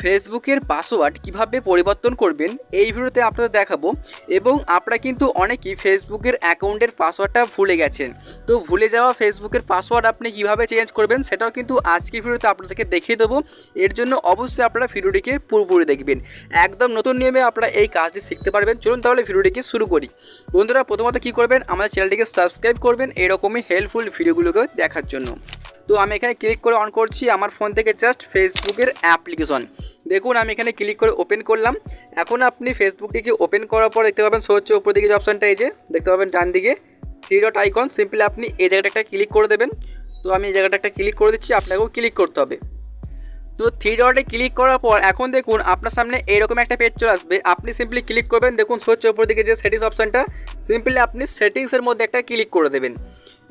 ফেসবুকের পাসওয়ার্ড কীভাবে পরিবর্তন করবেন এই ভিডিওতে আপনাদের দেখাবো। এবং আপনারা কিন্তু অনেকেই ফেসবুকের অ্যাকাউন্টের পাসওয়ার্ডটা ভুলে গেছেন। তো ভুলে যাওয়া ফেসবুকের পাসওয়ার্ড আপনি কীভাবে চেঞ্জ করবেন সেটাও কিন্তু আজকে ভিডিওতে আপনাদেরকে দেখিয়ে দেবো। এর জন্য অবশ্যই আপনারা ভিডিওটিকে পুরোপুরি দেখবেন। একদম নতুন নিয়মে আপনারা এই কাজটি শিখতে পারবেন। চলুন তাহলে ভিডিওটিকে শুরু করি। বন্ধুরা, প্রথমত কী করবেন? আমাদের চ্যানেলটিকে সাবস্ক্রাইব করবেন এরকমই হেল্পফুল ভিডিওগুলোকে দেখার জন্য। তো আমি এখানে ক্লিক করে অন করছি আমার ফোন থেকে জাস্ট ফেসবুকের অ্যাপ্লিকেশন দেখুন, আমি এখানে ক্লিক করে ওপেন করলাম। এখন আপনি ফেসবুকটিকে ওপেন করার পর দেখতে পাবেন সো হচ্ছে উপর দিকে যে অপশানটা এই যে, দেখতে পাবেন ডান দিকে থ্রি ডট আইকন সিম্পলি আপনি এই জায়গাটা একটা ক্লিক করে দেবেন। তো আমি এই জায়গাটা একটা ক্লিক করে দিচ্ছি, আপনাকেও ক্লিক করতে হবে। তো থ্রি ডটে ক্লিক করার পর এখন দেখুন আপনার সামনে এরকম একটা পেজ চলে আসবে। আপনি সিম্পলি ক্লিক করবেন, দেখুন সোচ উপর দিকে যে সেটিংস অপশানটা সিম্পলি আপনি সেটিংসের মধ্যে একটা ক্লিক করে দেবেন।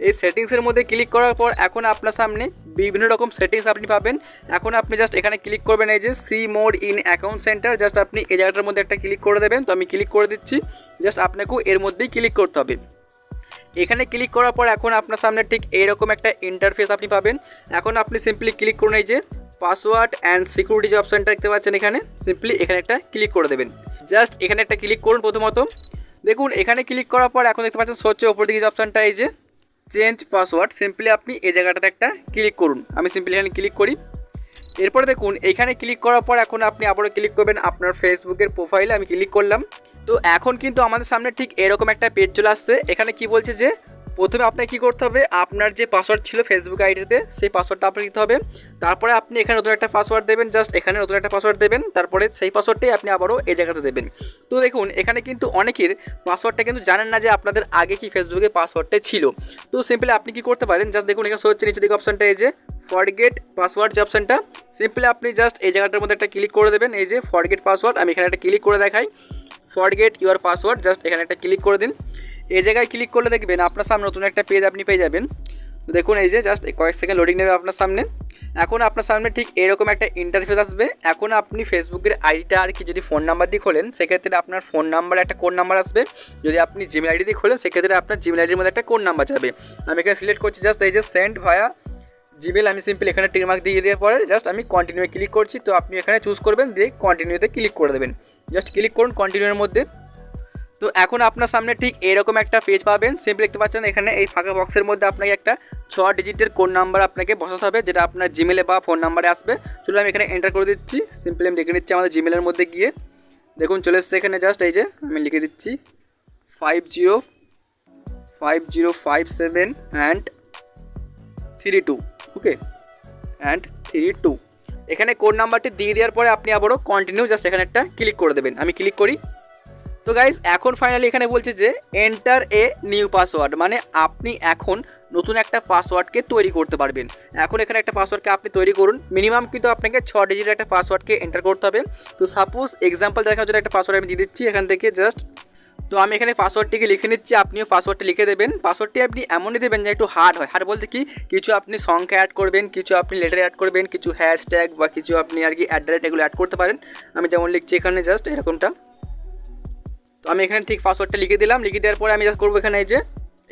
এই সেটিংসের মধ্যে ক্লিক করার পর এখন আপনার সামনে বিভিন্ন রকম সেটিংস আপনি পাবেন। এখন আপনি জাস্ট এখানে ক্লিক করবেন এই যে see more in account center just আপনি এই জায়গাটার মধ্যে একটা ক্লিক করে দেবেন। তো আমি ক্লিক করে দিচ্ছি জাস্ট আপনাকেও এর মধ্যেই ক্লিক করতে হবে। এখানে ক্লিক করার পর এখন আপনার সামনে ঠিক এইরকম একটা ইন্টারফেস আপনি পাবেন। এখন আপনি সিম্পলি ক্লিক করুন এই যে পাসওয়ার্ড অ্যান্ড সিকিউরিটি যে অপশানটা দেখতে পাচ্ছেন এখানে সিম্পলি এখানে একটা ক্লিক করে দেবেন। জাস্ট এখানে একটা ক্লিক করুন প্রথমত। দেখুন, এখানে ক্লিক করার পর এখন দেখতে পাচ্ছেন সচ্ছে ওপর দিকে যে অপশানটা এই যে চেঞ্জ পাসওয়ার্ড সিম্পলি আপনি এই জায়গাটাতে একটা ক্লিক করুন। আমি সিম্পলি এখানে ক্লিক করি। এরপরে দেখুন, এখানে ক্লিক করার পর এখন আপনি আবারও ক্লিক করবেন আপনার ফেসবুকের প্রোফাইলে আমি ক্লিক করলাম। তো এখন কিন্তু আমাদের সামনে ঠিক এরকম একটা পেজ চলে আসছে। এখানে কি বলছে যে প্রথমে আপনাকে কী করতে হবে? আপনার যে পাসওয়ার্ড ছিল ফেসবুক আইডিতে সেই পাসওয়ার্ডটা আপনাকে দিতে হবে। তারপরে আপনি এখানে নতুন একটা পাসওয়ার্ড দেবেন জাস্ট এখানে নতুন একটা পাসওয়ার্ড দেবেন, তারপরে সেই পাসওয়ার্ডটাই আপনি আবারও এই জায়গাতে দেবেন। তো দেখুন, এখানে কিন্তু অনেকের পাসওয়ার্ডটা কিন্তু জানেন না যে আপনাদের আগে কি ফেসবুকে পাসওয়ার্ডটা ছিল। তো সিম্পলি আপনি কি করতে পারেন জাস্ট দেখুন এখানে হচ্ছে নিচে দিকে অপশানটা এই যে ফরগেট পাসওয়ার্ড যে অপশানটা সিম্পলি আপনি জাস্ট এই জায়গাটার মধ্যে একটা ক্লিক করে দেবেন, এই যে ফরগেট পাসওয়ার্ড আমি এখানে একটা ক্লিক করে দেখাই। ফরগেট ইউর পাসওয়ার্ড জাস্ট এখানে একটা ক্লিক করে দিন। এই জায়গায় ক্লিক করলে দেখবেন আপনার সামনে নতুন একটা পেজ আপনি পেয়ে যাবেন। দেখুন এই যে জাস্ট কয়েক সেকেন্ড লোডিং নেবে আপনার সামনে। এখন আপনার সামনে ঠিক এরকম একটা ইন্টারফেস আসবে। এখন আপনি ফেসবুকের আইডিটা আর কি যদি ফোন নাম্বার দিয়ে খোলেন, সেক্ষেত্রে আপনার ফোন নাম্বার একটা কোড নাম্বার আসবে। যদি আপনি জিমেল আইডি দিয়ে খোলেন, সেক্ষেত্রে আপনার জিমেল আইডির মধ্যে একটা কোড নাম্বার যাবে। আমি এখানে সিলেক্ট করছি জাস্ট এই যে সেন্ড ভায়া জিমেল আমি সিম্পল এখানে টিকমার্ক দিয়ে দেওয়ার পরে জাস্ট আমি কন্টিনিউ ক্লিক করছি। তো আপনি এখানে চুজ করবেন, দিয়ে কন্টিনিউতে ক্লিক করে দেবেন। জাস্ট ক্লিক করুন কন্টিনিউর মধ্যে। তো এখন আপনার সামনে ঠিক এরকম একটা পেজ পাবেন। সিম্পলি দেখতে পাচ্ছেন এখানে এই ফাঁকা বক্সের মধ্যে আপনাকে একটা ছ ডিজিটের কোড নাম্বার আপনাকে বসাতে হবে, যেটা আপনার জিমেলে বা ফোন নাম্বারে আসবে। চলো আমি এখানে এন্টার করে দিচ্ছি। সিম্পলি আমি দেখে নিচ্ছি আমাদের জিমেলের মধ্যে গিয়ে। দেখুন, চলে এসছে এখানে জাস্ট এই যে আমি লিখে দিচ্ছি five zero five zero five seven and three two okay and three two এখানে কোড নাম্বারটি দিয়ে দেওয়ার পরে আপনি আবারও কন্টিনিউ জাস্ট এখানে একটা ক্লিক করে দেবেন। আমি ক্লিক করি। তো গাইজ এখন ফাইনালি এখানে বলছে যে এন্টার এ নিউ পাসওয়ার্ড মানে আপনি এখন নতুন একটা পাসওয়ার্ডকে তৈরি করতে পারবেন। এখন এখানে একটা পাসওয়ার্ডকে আপনি তৈরি করুন। মিনিমাম কিন্তু আপনাকে ছ ডিজিটের একটা পাসওয়ার্ডকে এন্টার করতে হবে। তো সাপোজ এক্সাম্পল দেখানোর জন্য একটা পাসওয়ার্ড আমি দিয়ে দিচ্ছি এখান থেকে জাস্ট তো আমি এখানে পাসওয়ার্ডটিকে লিখে নিচ্ছি, আপনিও পাসওয়ার্ডটি লিখে দেবেন। পাসওয়ার্ডটি আপনি এমনই দেবেন যে একটু হার্ড হয়। হার্ড বলতে কি? কিছু আপনি সংখ্যা অ্যাড করবেন, কিছু আপনি লেটার অ্যাড করবেন, কিছু হ্যাশট্যাগ বা কিছু আপনি আর কি দ্য রেট এগুলো অ্যাড করতে পারেন। আমি যেমন লিখছি এখানে জাস্ট এরকমটা। তো আমি এখানে ঠিক পাসওয়ার্ডটা লিখে দিলাম, লিখে দেওয়ার পরে আমি জাস্ট করব এখানে এই যে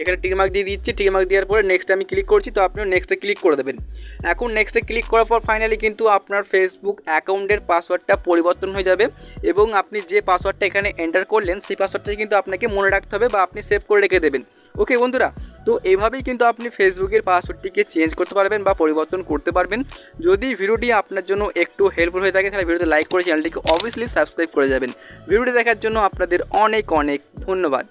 এখানে টিকমার্ক দিয়ে দিচ্ছি টিকমার্ক দেওয়ার পরে নেক্সট আমি ক্লিক করছি, তো আপনিও নেক্সটে ক্লিক করে দেবেন। এখন নেক্সটে ক্লিক করার পর ফাইনালি কিন্তু আপনার ফেসবুক অ্যাকাউন্টের পাসওয়ার্ডটা পরিবর্তন হয়ে যাবে এবং আপনি যে পাসওয়ার্ডটা এখানে এন্টার করলেন, সেই পাসওয়ার্ডটা কিন্তু আপনাকে মনে রাখতে হবে বা আপনি সেভ করে রেখে দেবেন। ওকে বন্ধুরা, তো এইভাবেই কিন্তু আপনি ফেসবুকের পাসওয়ার্ডটিকে চেঞ্জ করতে পারবেন বা পরিবর্তন করতে পারবেন। যদি ভিডিওটি আপনার জন্য একটু হেল্পফুল হয়ে থাকে, তাহলে ভিডিওতে লাইক করে চ্যানেলটিকে অবভিয়াসলি সাবস্ক্রাইব করে যাবেন। ভিডিওটি দেখার জন্য আপনাদের অনেক অনেক ধন্যবাদ।